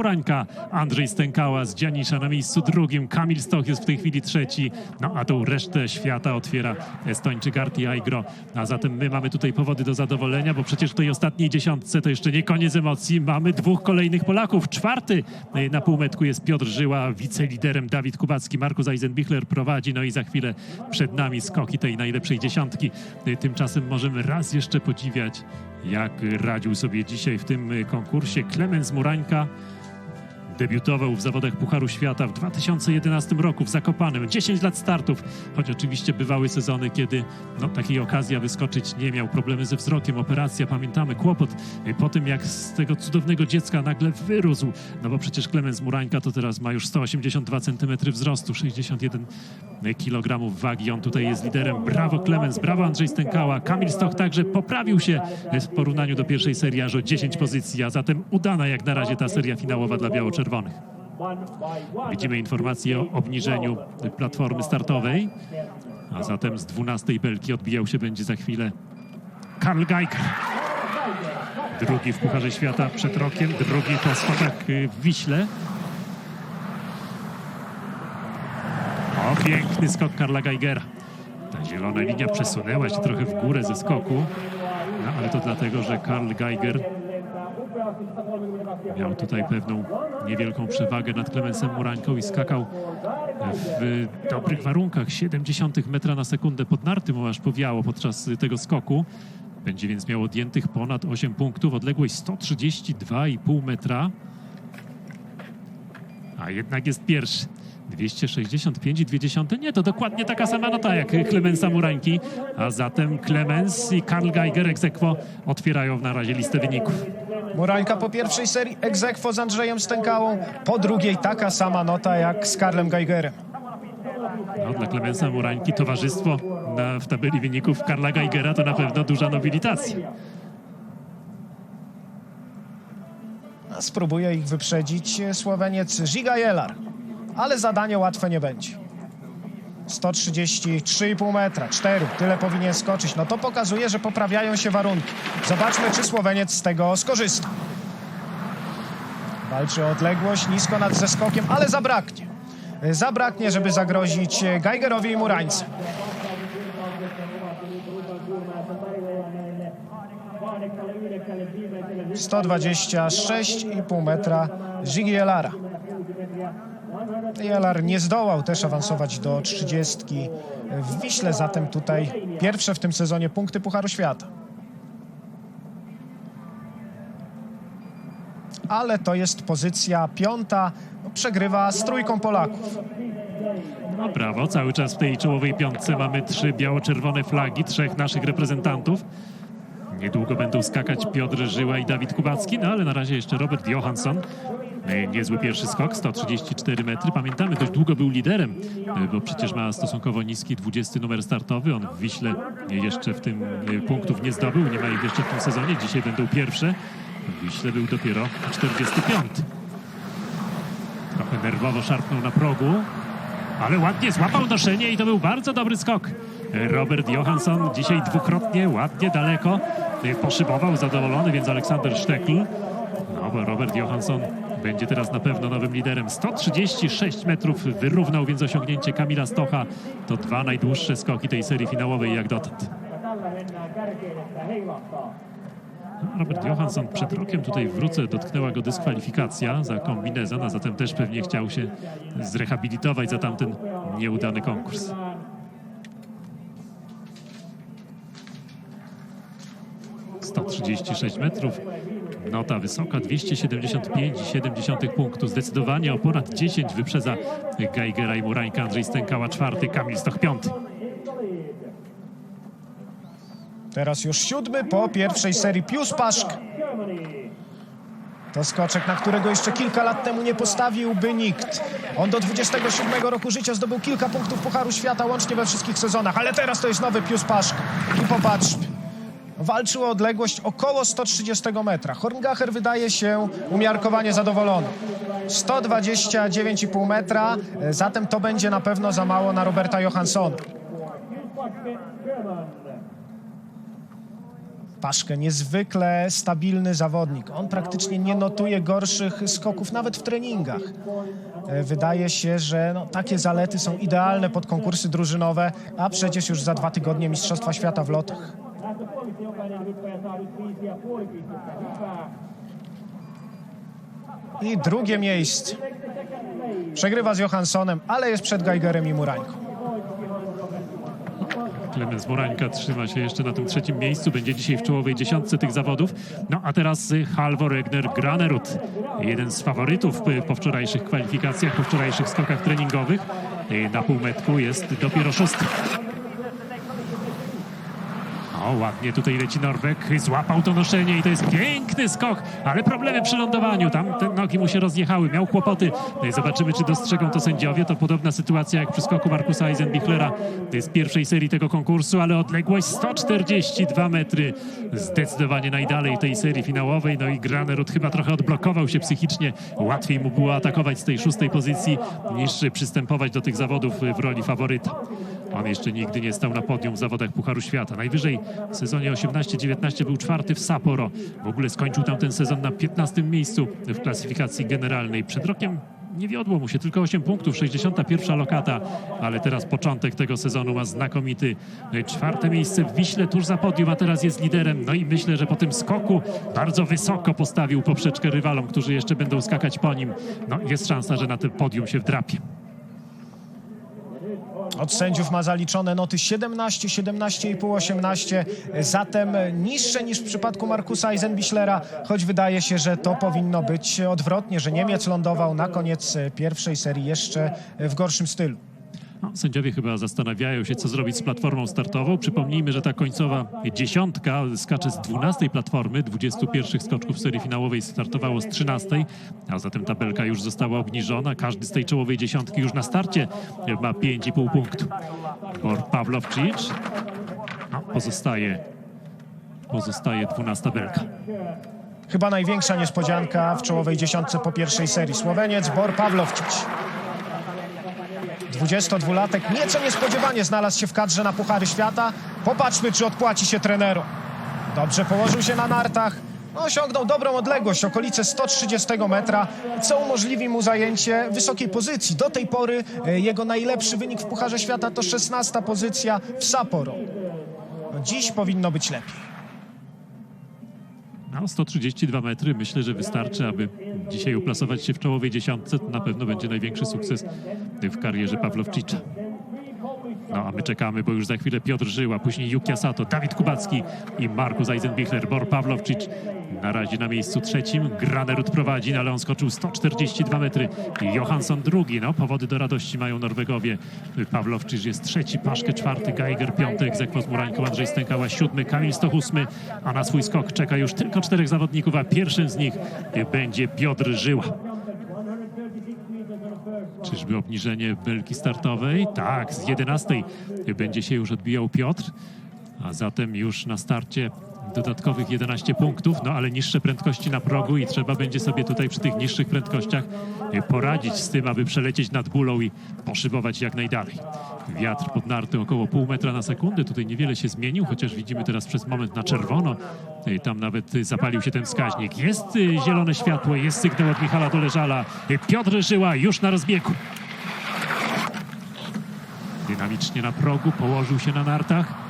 Porańka, Andrzej Stękała z Dzianisza na miejscu drugim, Kamil Stoch jest w tej chwili trzeci, no a tą resztę świata otwiera Estończyk Arti Aigro. A zatem my mamy tutaj powody do zadowolenia, bo przecież w tej ostatniej dziesiątce to jeszcze nie koniec emocji. Mamy dwóch kolejnych Polaków. Czwarty y, na półmetku jest Piotr Żyła, wiceliderem Dawid Kubacki, Markus Eisenbichler prowadzi, no i za chwilę przed nami skoki tej najlepszej dziesiątki. Y, Tymczasem możemy raz jeszcze podziwiać, jak radził sobie dzisiaj w tym y, konkursie Klemens Murańka. Debiutował w zawodach Pucharu Świata w 2011 roku w Zakopanem. 10 lat startów, choć oczywiście bywały sezony, kiedy no, takiej okazji wyskoczyć nie miał. Problemy ze wzrokiem, operacja, pamiętamy, kłopot y, po tym, jak z tego cudownego dziecka nagle wyrósł. No bo przecież Klemens Murańka to teraz ma już 182 cm wzrostu, 61 kg wagi. On tutaj jest liderem. Brawo Klemens, brawo Andrzej Stękała. Kamil Stoch także poprawił się w porównaniu do pierwszej serii aż o 10 pozycji, a zatem udana jak na razie ta seria finałowa dla biało-czerwonych. Widzimy informację o obniżeniu platformy startowej, a zatem z 12 belki odbijał się będzie za chwilę Karl Geiger. Drugi w Pucharze Świata przed rokiem, drugi po skokach y, w Wiśle. O, piękny skok Karla Geigera. Ta zielona linia przesunęła się trochę w górę ze skoku, no ale to dlatego, że Karl Geiger miał tutaj pewną niewielką przewagę nad Klemensem Murańką i skakał w dobrych warunkach. 70 metra na sekundę pod narty mu aż powiało podczas tego skoku. Będzie więc miał odjętych ponad 8 punktów, odległość 132,5 metra. A jednak jest pierwszy. 265,2. Nie, to dokładnie taka sama nota jak Klemensa Murańki. A zatem Klemens i Karl Geiger aequo otwierają na razie listę wyników. Murańka po pierwszej serii egzekwo z Andrzejem Stękałą, po drugiej taka sama nota jak z Karlem Geigerem. No, dla Klemensa Murańki towarzystwo na, w tabeli wyników Karla Geigera to na pewno duża nobilitacja. A Spróbuje ich wyprzedzić Słoweniec Žiga Jelar, ale zadanie łatwe nie będzie. 133,5 metra, 4, tyle powinien skoczyć. No to pokazuje, że poprawiają się warunki. Zobaczmy, czy Słoweniec z tego skorzysta. Walczy o odległość nisko nad zeskokiem, ale zabraknie. Zabraknie, żeby zagrozić Geigerowi i Murańce. 126,5 metra Ziggy Jelar nie zdołał też awansować do 30 w Wiśle, zatem tutaj pierwsze w tym sezonie punkty Pucharu Świata. Ale to jest pozycja piąta, no, przegrywa z trójką Polaków. No brawo, cały czas w tej czołowej piątce mamy trzy biało-czerwone flagi, trzech naszych reprezentantów. Niedługo będą skakać Piotr Żyła i Dawid Kubacki, no ale na razie jeszcze Robert Johansson. E, Niezły pierwszy skok, 134 metry. Pamiętamy, dość długo był liderem, e, bo przecież ma stosunkowo niski 20 numer startowy. On w Wiśle jeszcze w tym e, punktów nie zdobył, nie ma ich jeszcze w tym sezonie. Dzisiaj będą pierwsze. W Wiśle był dopiero 45. Trochę nerwowo szarpnął na progu, ale ładnie złapał noszenie i to był bardzo dobry skok. Robert Johansson dzisiaj dwukrotnie, ładnie, daleko poszybował, zadowolony, więc Aleksander Sztekl. No bo Robert Johansson będzie teraz na pewno nowym liderem. 136 metrów wyrównał więc osiągnięcie Kamila Stocha. To dwa najdłuższe skoki tej serii finałowej jak dotąd. Robert Johansson przed rokiem tutaj w Wróce dotknęła go dyskwalifikacja za kombinezon, a zatem też pewnie chciał się zrehabilitować za tamten nieudany konkurs. Metrów. Nota wysoka 275,7 punktu. Zdecydowanie o ponad 10 wyprzedza Geigera i Murańka. Andrzej Stękała czwarty, Kamil Stoch piąty. Teraz już siódmy po pierwszej serii Pius Paszk. To skoczek, na którego jeszcze kilka lat temu nie postawiłby nikt. On do 27 roku życia zdobył kilka punktów Pucharu Świata łącznie we wszystkich sezonach, ale teraz to jest nowy Pius Paszk. I popatrzmy. Walczył o odległość około 130 metra. Horngacher wydaje się umiarkowanie zadowolony. 129,5 metra, e, zatem to będzie na pewno za mało na Roberta Johanssona. Paszkę, niezwykle stabilny zawodnik. On praktycznie nie notuje gorszych skoków nawet w treningach. E, Wydaje się, że no, takie zalety są idealne pod konkursy drużynowe, a przecież już za dwa tygodnie Mistrzostwa Świata w lotach. I drugie miejsce. Przegrywa z Johanssonem, ale jest przed Geigerem i Murańką. Klemens Morańka trzyma się jeszcze na tym trzecim miejscu, będzie dzisiaj w czołowej dziesiątce tych zawodów. No a teraz Halvor Egner Granerud, jeden z faworytów po wczorajszych kwalifikacjach, po wczorajszych skokach treningowych. Na półmetku jest dopiero szósty. Ładnie tutaj leci Norwek, złapał to noszenie i to jest piękny skok, ale problemy przy lądowaniu, tam te nogi mu się rozjechały, miał kłopoty. No i zobaczymy, czy dostrzegą to sędziowie. To podobna sytuacja jak przy skoku Markusa Eisenbichlera z pierwszej serii tego konkursu, ale odległość 142 metry, zdecydowanie najdalej tej serii finałowej. No i Granerud chyba trochę odblokował się psychicznie, łatwiej mu było atakować z tej szóstej pozycji niż przystępować do tych zawodów w roli faworyta. On jeszcze nigdy nie stał na podium w zawodach Pucharu Świata. Najwyżej w sezonie 18-19 był czwarty w Sapporo. W ogóle skończył tam ten sezon na 15 miejscu w klasyfikacji generalnej. Przed rokiem nie wiodło mu się, tylko 8 punktów, 61 lokata, ale teraz początek tego sezonu ma znakomity czwarte miejsce w Wiśle, tuż za podium, a teraz jest liderem. No i myślę, że po tym skoku bardzo wysoko postawił poprzeczkę rywalom, którzy jeszcze będą skakać po nim. No jest szansa, że na tym podium się wdrapie. Od sędziów ma zaliczone noty 17, 17,5, 18, zatem niższe niż w przypadku Markusa Eisenbichlera, choć wydaje się, że to powinno być odwrotnie, że Niemiec lądował na koniec pierwszej serii jeszcze w gorszym stylu. No, sędziowie chyba zastanawiają się, co zrobić z platformą startową. Przypomnijmy, że ta końcowa dziesiątka skacze z 12 platformy. 21 skoczków serii finałowej startowało z 13, a zatem tabelka już została obniżona. Każdy z tej czołowej dziesiątki już na starcie ma 5,5 punktu. Bor Pawlowczyk no, pozostaje, pozostaje 12 belka. Chyba największa niespodzianka w czołowej dziesiątce po pierwszej serii. Słoweniec Bor Pawlowczyć. 22-latek nieco niespodziewanie znalazł się w kadrze na Puchary Świata. Popatrzmy, czy odpłaci się trenerom. Dobrze położył się na nartach. Osiągnął dobrą odległość, okolice 130 metra, co umożliwi mu zajęcie wysokiej pozycji. Do tej pory e, jego najlepszy wynik w Pucharze Świata to 16 pozycja w Sapporo. Dziś powinno być lepiej. No, 132 metry myślę, że wystarczy, aby dzisiaj uplasować się w czołowej dziesiątce. To na pewno będzie największy sukces w karierze Pawlowczicza. No a my czekamy, bo już za chwilę Piotr Żyła, później Yuki Sato, Dawid Kubacki i Markus Eisenbichler, Bor Pawlowczyk na razie na miejscu trzecim. Granerud prowadzi, ale on skoczył 142 metry. Johansson drugi, no powody do radości mają Norwegowie. Pawlowczyk jest trzeci, Paszkę czwarty, Geiger piąty, Egzekwo z Murańką, Andrzej Stękała siódmy, Kamil Stoch ósmy, a na swój skok czeka już tylko czterech zawodników, a pierwszym z nich będzie Piotr Żyła. Czyżby obniżenie belki startowej? Tak, z 11 będzie się już odbijał Piotr, a zatem już na starcie dodatkowych 11 punktów, no ale niższe prędkości na progu i trzeba będzie sobie tutaj przy tych niższych prędkościach poradzić z tym, aby przelecieć nad bulą i poszybować jak najdalej. Wiatr pod narty około pół metra na sekundę, tutaj niewiele się zmienił, chociaż widzimy teraz przez moment na czerwono, Ej, tam nawet zapalił się ten wskaźnik. Jest y, zielone światło, jest sygnał od Michala Doleżala. Piotr Żyła już na rozbiegu. Dynamicznie na progu, położył się na nartach.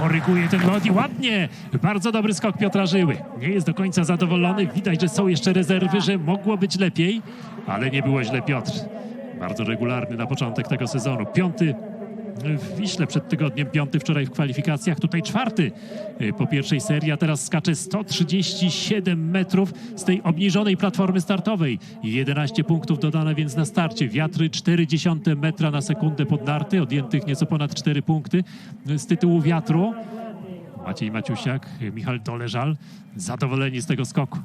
Koryguje ten lot i ładnie. Bardzo dobry skok Piotra Żyły. Nie jest do końca zadowolony. Widać, że są jeszcze rezerwy, że mogło być lepiej, ale nie było źle Piotr. Bardzo regularny na początek tego sezonu. Piąty w Wiśle przed tygodniem, piąty wczoraj w kwalifikacjach, tutaj czwarty y, po pierwszej serii, a teraz skacze 137 metrów z tej obniżonej platformy startowej. 11 punktów dodane więc na starcie. Wiatry 0,4 metra na sekundę pod narty, odjętych nieco ponad 4 punkty z tytułu wiatru. Maciej Maciusiak, Michał Doleżal, zadowoleni z tego skoku.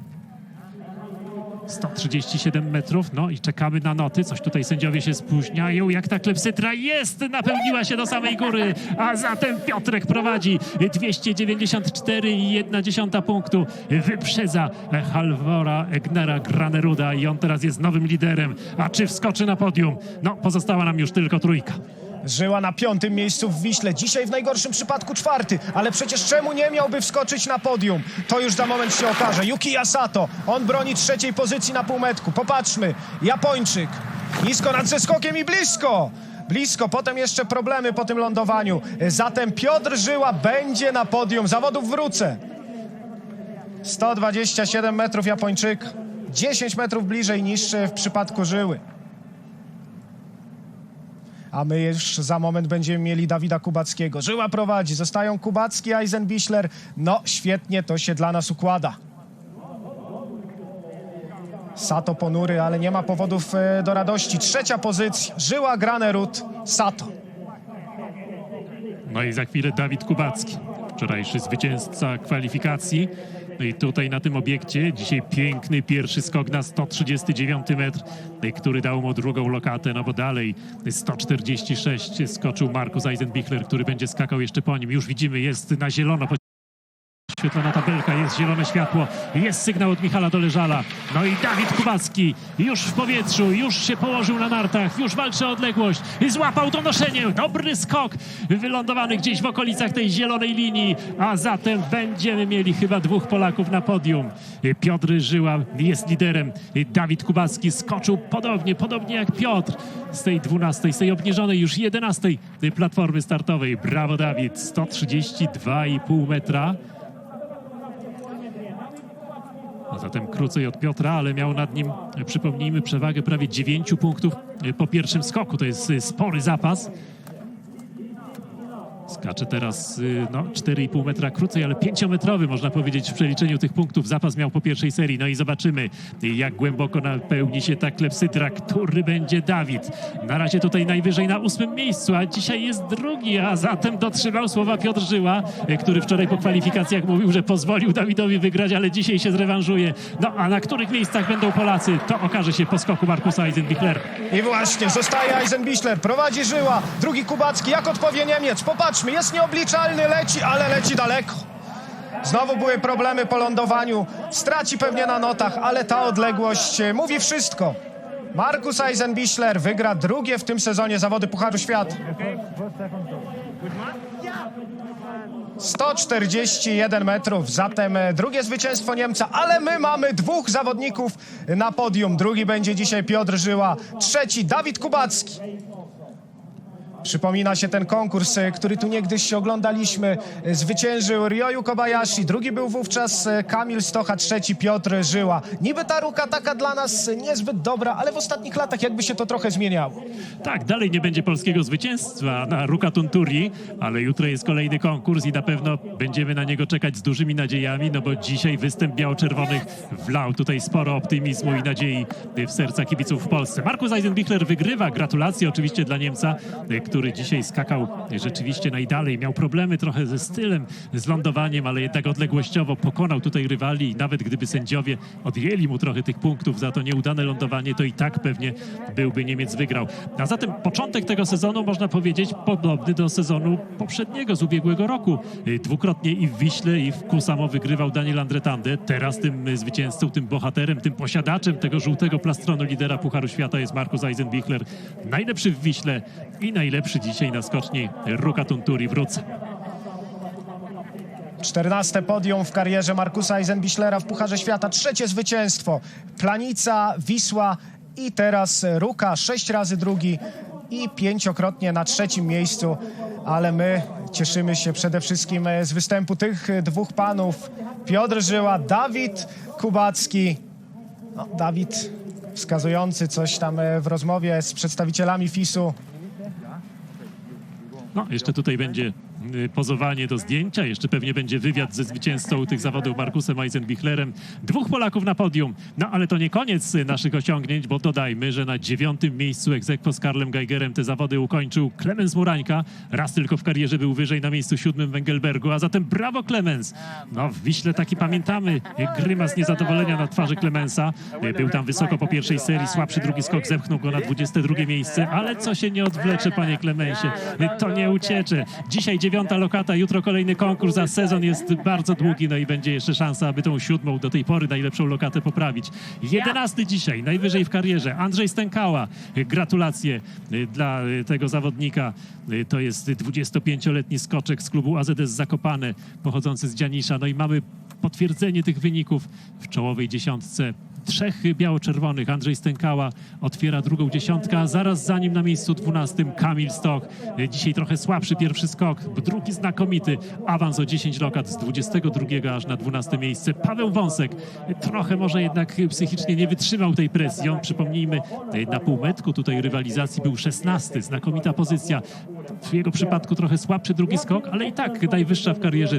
137 metrów, no i czekamy na noty. Coś tutaj sędziowie się spóźniają. Jak ta klepsytra jest, napełniła się do samej góry, a zatem Piotrek prowadzi 294,1 punktu. Wyprzedza Halvora Egnera Graneruda i on teraz jest nowym liderem. A czy wskoczy na podium? No, pozostała nam już tylko trójka. Żyła na piątym miejscu w Wiśle, dzisiaj w najgorszym przypadku czwarty, ale przecież czemu nie miałby wskoczyć na podium? To już za moment się okaże. Yuki Yasato, on broni trzeciej pozycji na półmetku. Popatrzmy, Japończyk, nisko nad zeskokiem i blisko. Blisko, potem jeszcze problemy po tym lądowaniu. Zatem Piotr Żyła będzie na podium zawodów wrócę. 127 metrów Japończyk, 10 metrów bliżej niż w przypadku Żyły. A my już za moment będziemy mieli Dawida Kubackiego. Żyła prowadzi, zostają Kubacki, Eisenbichler. No, świetnie to się dla nas układa. Sato ponury, ale nie ma powodów e, do radości. Trzecia pozycja, Żyła, Granerud, Sato. No i za chwilę Dawid Kubacki, wczorajszy zwycięzca kwalifikacji. Tutaj na tym obiekcie dzisiaj piękny pierwszy skok na 139 metr, który dał mu drugą lokatę, no bo dalej 146 skoczył Markus Eisenbichler, który będzie skakał jeszcze po nim. Już widzimy, jest na zielono. Świetlana tabelka, jest zielone światło, jest sygnał od Michala Doleżala. No i Dawid Kubacki już w powietrzu, już się położył na nartach, już walczy o odległość, złapał to noszenie, dobry skok, wylądowany gdzieś w okolicach tej zielonej linii, a zatem będziemy mieli chyba dwóch Polaków na podium. Piotr Żyła jest liderem, Dawid Kubacki skoczył podobnie, podobnie jak Piotr z tej 12, z tej obniżonej już 11 platformy startowej. Brawo Dawid, 132,5 metra. A zatem krócej od Piotra, ale miał nad nim, przypomnijmy, przewagę prawie 9 punktów po pierwszym skoku. To jest spory zapas. Skacze teraz y, no, 4,5 metra krócej, ale 5-metrowy można powiedzieć w przeliczeniu tych punktów. Zapas miał po pierwszej serii. No i zobaczymy, jak głęboko napełni się ta klepsydra, który będzie Dawid. Na razie tutaj najwyżej na ósmym miejscu, a dzisiaj jest drugi, a zatem dotrzymał słowa Piotr Żyła, y, który wczoraj po kwalifikacjach mówił, że pozwolił Dawidowi wygrać, ale dzisiaj się zrewanżuje. No a na których miejscach będą Polacy, to okaże się po skoku Markusa Eisenbichler. I właśnie, zostaje Eisenbichler, prowadzi Żyła, drugi Kubacki, jak odpowie Niemiec? Popatrzmy, jest nieobliczalny, leci, ale leci daleko. Znowu były problemy po lądowaniu, straci pewnie na notach, ale ta odległość e, mówi wszystko. Markus Eisenbichler wygra drugie w tym sezonie zawody Pucharu Świata. 141 metrów, zatem e, drugie zwycięstwo Niemca, ale my mamy dwóch zawodników na podium. Drugi będzie dzisiaj Piotr Żyła, trzeci Dawid Kubacki. Przypomina się ten konkurs, e, który tu niegdyś oglądaliśmy. E, Zwyciężył Ryoyu Kobayashi, drugi był wówczas e, Kamil Stocha, trzeci Piotr Żyła. Niby ta ruka taka dla nas niezbyt dobra, ale w ostatnich latach jakby się to trochę zmieniało. Tak, dalej nie będzie polskiego zwycięstwa na Ruka Tunturi, ale jutro jest kolejny konkurs i na pewno będziemy na niego czekać z dużymi nadziejami, no bo dzisiaj występ biało-czerwonych wlał tutaj sporo optymizmu i nadziei w serca kibiców w Polsce. Markus Eisenbichler wygrywa, gratulacje oczywiście dla Niemca, który dzisiaj skakał rzeczywiście najdalej. Miał problemy trochę ze stylem, z lądowaniem, ale jednak odległościowo pokonał tutaj rywali i nawet gdyby sędziowie odjęli mu trochę tych punktów za to nieudane lądowanie, to i tak pewnie byłby Niemiec wygrał. A zatem początek tego sezonu można powiedzieć podobny do sezonu poprzedniego z ubiegłego roku. Y, Dwukrotnie i w Wiśle i w Kusamo wygrywał Daniel Andretande. Teraz tym zwycięzcą, tym bohaterem, tym posiadaczem tego żółtego plastronu lidera Pucharu Świata jest Markus Eisenbichler. Najlepszy w Wiśle i najlepszy dzisiaj na skoczni Ruka Tunturi wrócę. 14 podium w karierze Markusa Eisenbichlera w Pucharze Świata, trzecie zwycięstwo. Planica, Wisła i teraz Ruka, sześć razy drugi i pięciokrotnie na trzecim miejscu. Ale my cieszymy się przede wszystkim e, z występu tych dwóch panów. Piotr Żyła, Dawid Kubacki. No, Dawid wskazujący coś tam e, w rozmowie z przedstawicielami FIS-u. No, jeszcze tutaj będzie pozowanie do zdjęcia, jeszcze pewnie będzie wywiad ze zwycięzcą tych zawodów Markusem Eisenbichlerem. Dwóch Polaków na podium, no ale to nie koniec y, naszych osiągnięć, bo dodajmy, że na dziewiątym miejscu egzekwo z Karlem Geigerem te zawody ukończył Klemens Murańka. Raz tylko w karierze był wyżej na miejscu siódmym w Engelbergu, a zatem brawo Klemens. No w Wiśle taki pamiętamy, y, grymas niezadowolenia na twarzy Klemensa. Y, Był tam wysoko po pierwszej serii, słabszy drugi skok zepchnął go na 22 miejsce, ale co się nie odwlecze, panie Klemensie, y, to nie uciecze. Dzisiaj dziewiąty dziewiąta lokata, jutro kolejny konkurs, a sezon jest bardzo długi, no i będzie jeszcze szansa, aby tą siódmą do tej pory najlepszą lokatę poprawić. Jedenasty dzisiaj, najwyżej w karierze, Andrzej Stękała. Gratulacje y, dla y, tego zawodnika. Y, To jest 25-letni skoczek z klubu AZS Zakopane, pochodzący z Dzianisza. No i mamy potwierdzenie tych wyników w czołowej dziesiątce trzech biało-czerwonych. Andrzej Stękała otwiera drugą dziesiątkę, zaraz za nim na miejscu dwunastym Kamil Stok. Dzisiaj trochę słabszy pierwszy skok, drugi znakomity. Awans o 10 lokat z 22 aż na 12 miejsce. Paweł Wąsek trochę może jednak psychicznie nie wytrzymał tej presji. On, przypomnijmy, na półmetku tutaj rywalizacji był 16. Znakomita pozycja. W jego przypadku trochę słabszy drugi skok, ale i tak najwyższa w karierze